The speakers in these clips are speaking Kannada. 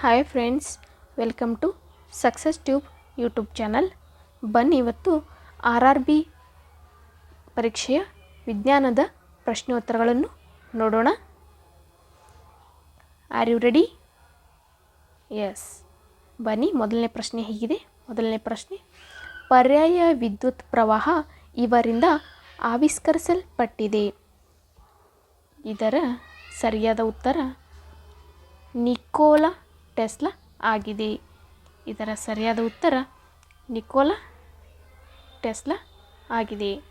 Hi friends welcome to success tube YouTube channel ಬನ್ನಿ ಇವತ್ತು ಆರ್ ಆರ್ ಬಿ ಪರೀಕ್ಷೆಯ ವಿಜ್ಞಾನದ ಪ್ರಶ್ನೋತ್ತರಗಳನ್ನು ನೋಡೋಣ. ಆರ್ ಯು ರೆಡಿ ಎಸ್ ಬನ್ನಿ, ಮೊದಲನೇ ಪ್ರಶ್ನೆ ಹೀಗಿದೆ? ಮೊದಲನೇ ಪ್ರಶ್ನೆ, ಪರ್ಯಾಯ ವಿದ್ಯುತ್ ಪ್ರವಾಹ ಇವರಿಂದ ಆವಿಷ್ಕರಿಸಲ್ಪಟ್ಟಿದೆ. ಇದರ ಸರಿಯಾದ ಉತ್ತರ ನಿಕೋಲಾ ಟೆಸ್ಲಾ? ಆಗಿದೆ. ಇದರ ಸರಿಯಾದ ಉತ್ತರ ನಿಕೋಲಾ ಟೆಸ್ಲಾ ಆಗಿದೆ.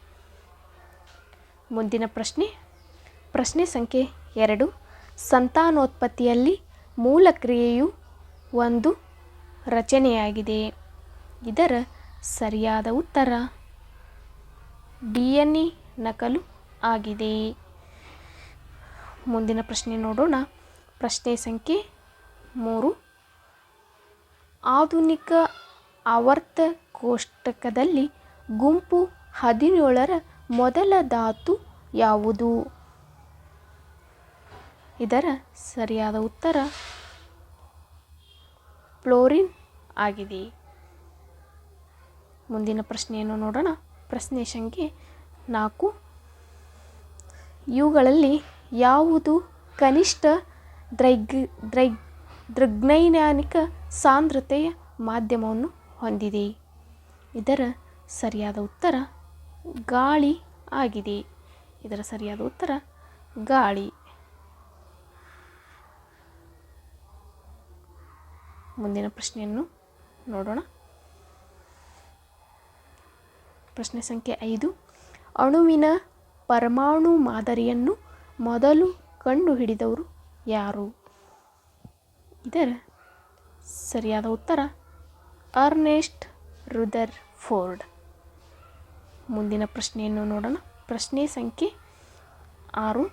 ಮುಂದಿನ ಪ್ರಶ್ನೆ. ಪ್ರಶ್ನೆ ಸಂಖ್ಯೆ ಎರಡು. ಸಂತಾನೋತ್ಪತ್ತಿಯಲ್ಲಿ ಮೂಲ ಕ್ರಿಯೆಯು ಒಂದು ರಚನೆಯಾಗಿದೆ. ಇದರ ಸರಿಯಾದ ಉತ್ತರ ಡಿ ಎನ್ ಎ ನಕಲು ಆಗಿದೆ. ಮುಂದಿನ ಪ್ರಶ್ನೆ ನೋಡೋಣ. ಪ್ರಶ್ನೆ ಸಂಖ್ಯೆ ಮೂರು. ಆಧುನಿಕ ಆವರ್ತ ಕೋಷ್ಟಕದಲ್ಲಿ ಗುಂಪು ಹದಿನೇಳರ ಮೊದಲ ಧಾತು ಯಾವುದು? ಇದರ ಸರಿಯಾದ ಉತ್ತರ ಫ್ಲೋರಿನ್ ಆಗಿದೆ. ಮುಂದಿನ ಪ್ರಶ್ನೆಯನ್ನು ನೋಡೋಣ. ಪ್ರಶ್ನೆ ಸಂಖ್ಯೆ ನಾಲ್ಕು. ಇವುಗಳಲ್ಲಿ ಯಾವುದು ಕನಿಷ್ಠ ದ್ರೈಗ್ ದ್ರೈ ದೃಗ್ನೈನಾನಿಕ ಸಾಂದ್ರತೆಯ ಮಾಧ್ಯಮವನ್ನು ಹೊಂದಿದೆ. ಇದರ ಸರಿಯಾದ ಉತ್ತರ ಗಾಳಿ ಆಗಿದೆ. ಇದರ ಸರಿಯಾದ ಉತ್ತರ ಗಾಳಿ. ಮುಂದಿನ ಪ್ರಶ್ನೆಯನ್ನು ನೋಡೋಣ. ಪ್ರಶ್ನೆ ಸಂಖ್ಯೆ ಐದು. ಅಣುವಿನ ಪರಮಾಣು ಮಾದರಿಯನ್ನು ಮೊದಲು ಕಂಡುಹಿಡಿದವರು ಯಾರು? ಇದರ ಸರಿಯಾದ ಉತ್ತರ ಅರ್ನೆಸ್ಟ್ ರುದರ್ ಫೋರ್ಡ್ ಮುಂದಿನ ಪ್ರಶ್ನೆಯನ್ನು ನೋಡೋಣ. ಪ್ರಶ್ನೆ ಸಂಖ್ಯೆ ಆರು.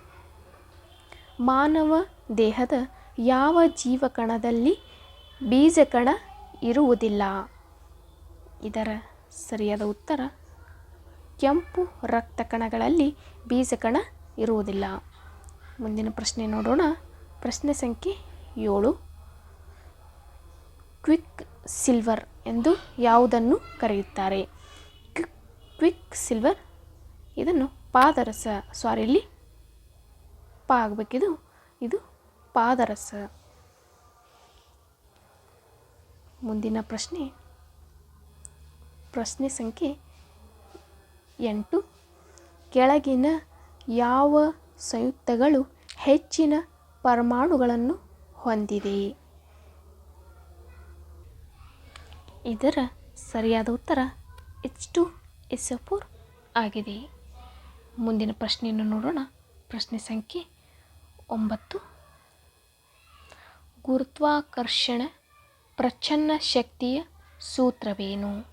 ಮಾನವ ದೇಹದ ಯಾವ ಜೀವಕಣದಲ್ಲಿ ಬೀಜಕಣ ಇರುವುದಿಲ್ಲ? ಇದರ ಸರಿಯಾದ ಉತ್ತರ ಕೆಂಪು ರಕ್ತ ಕಣಗಳಲ್ಲಿ ಬೀಜಕಣ ಇರುವುದಿಲ್ಲ. ಮುಂದಿನ ಪ್ರಶ್ನೆ ನೋಡೋಣ. ಪ್ರಶ್ನೆ ಸಂಖ್ಯೆ ಏಳು. ಕ್ವಿಕ್ ಸಿಲ್ವರ್ ಎಂದು ಯಾವುದನ್ನು ಕರೆಯುತ್ತಾರೆ? Quick quick silver. ಇದನ್ನು ಪಾದರಸ ಸಾರಿ ಇಲ್ಲಿ ಪಾ ಆಗಬೇಕಿದು ಇದು ಪಾದರಸ. ಮುಂದಿನ ಪ್ರಶ್ನೆ. ಪ್ರಶ್ನೆ ಸಂಖ್ಯೆ ಎಂಟು. ಕೆಳಗಿನ ಯಾವ ಸಂಯುಕ್ತಗಳು ಹೆಚ್ಚಿನ ಪರಮಾಣುಗಳನ್ನು ಹೊಂದಿದೆ ಇದರ ಸರಿಯಾದ ಉತ್ತರ ಎಚ್ ಟು ಎಸ್ ಫೋರ್ ಆಗಿದೆ. ಮುಂದಿನ ಪ್ರಶ್ನೆಯನ್ನು ನೋಡೋಣ. ಪ್ರಶ್ನೆ ಸಂಖ್ಯೆ ಒಂಬತ್ತು. ಗುರುತ್ವಾಕರ್ಷಣ ಪ್ರಚ್ಛನ್ನ ಶಕ್ತಿಯ ಸೂತ್ರವೇನು?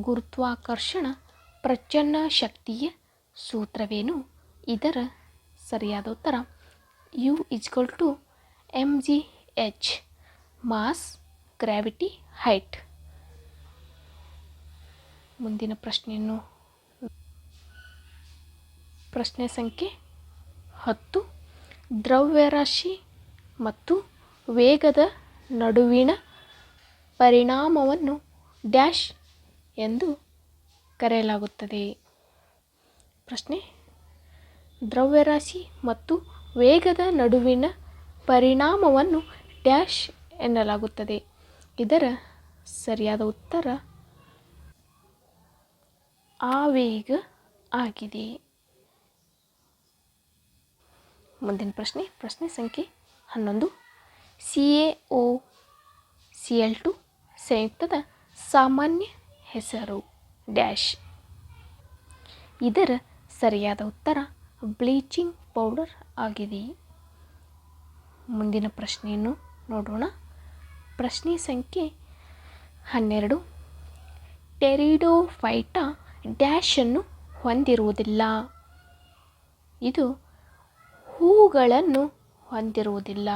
ಗುರುತ್ವಾಕರ್ಷಣ ಪ್ರಚ್ಛನ್ನ ಶಕ್ತಿಯ ಸೂತ್ರವೇನು? ಇದರ ಸರಿಯಾದ ಉತ್ತರ U equal to M G H mass gravity height ಮುಂದಿನ ಪ್ರಶ್ನೆಯನ್ನು ಪ್ರಶ್ನೆ ಸಂಖ್ಯೆ ಹತ್ತು. ದ್ರವ್ಯರಾಶಿ ಮತ್ತು ವೇಗದ ನಡುವಿನ ಪರಿಣಾಮವನ್ನು ಡ್ಯಾಶ್ ಎಂದು ಕರೆಯಲಾಗುತ್ತದೆ. ಪ್ರಶ್ನೆ, ದ್ರವ್ಯರಾಶಿ ಮತ್ತು ವೇಗದ ನಡುವಿನ ಪರಿಣಾಮವನ್ನು ಡ್ಯಾಶ್ ಎನ್ನಲಾಗುತ್ತದೆ. ಇದರ ಸರಿಯಾದ ಉತ್ತರ ಆವೇಗ ಆಗಿದೆ. ಮುಂದಿನ ಪ್ರಶ್ನೆ ಪ್ರಶ್ನೆ ಸಂಖ್ಯೆ ಹನ್ನೊಂದು. C A O C L two ಸಂಯುಕ್ತದ ಸಾಮಾನ್ಯ ಹೆಸರು ಡ್ಯಾಶ್. ಇದರ ಸರಿಯಾದ ಉತ್ತರ ಬ್ಲೀಚಿಂಗ್ ಪೌಡರ್ ಆಗಿದೆ. ಮುಂದಿನ ಪ್ರಶ್ನೆಯನ್ನು ನೋಡೋಣ. ಪ್ರಶ್ನೆ ಸಂಖ್ಯೆ ಹನ್ನೆರಡು. ಟೆರಿಡೋಫೈಟ ಡ್ಯಾಶನ್ನು ಹೊಂದಿರುವುದಿಲ್ಲ. ಇದು ಹೂಗಳನ್ನು ಹೊಂದಿರುವುದಿಲ್ಲ.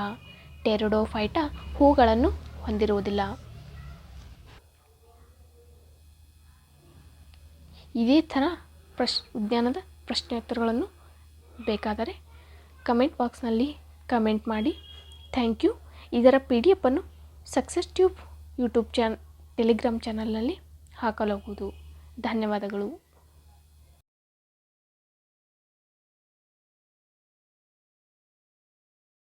ಟೆರಿಡೋಫೈಟಾ ಹೂಗಳನ್ನು ಹೊಂದಿರುವುದಿಲ್ಲ. ಇದೇ ಥರ ಪ್ರಶ್, ವಿಜ್ಞಾನದ ಪ್ರಶ್ನೋತ್ತರಗಳನ್ನು ಬೇಕಾದರೆ ಕಮೆಂಟ್ ಬಾಕ್ಸ್ನಲ್ಲಿ ಕಮೆಂಟ್ ಮಾಡಿ. Thank you. ಇದರ P D ಎಫನ್ನು success tube YouTube channel telegram ಚಾನಲ್ನಲ್ಲಿ ಹಾಕಲಾಗುವುದು. ಧನ್ಯವಾದಗಳು.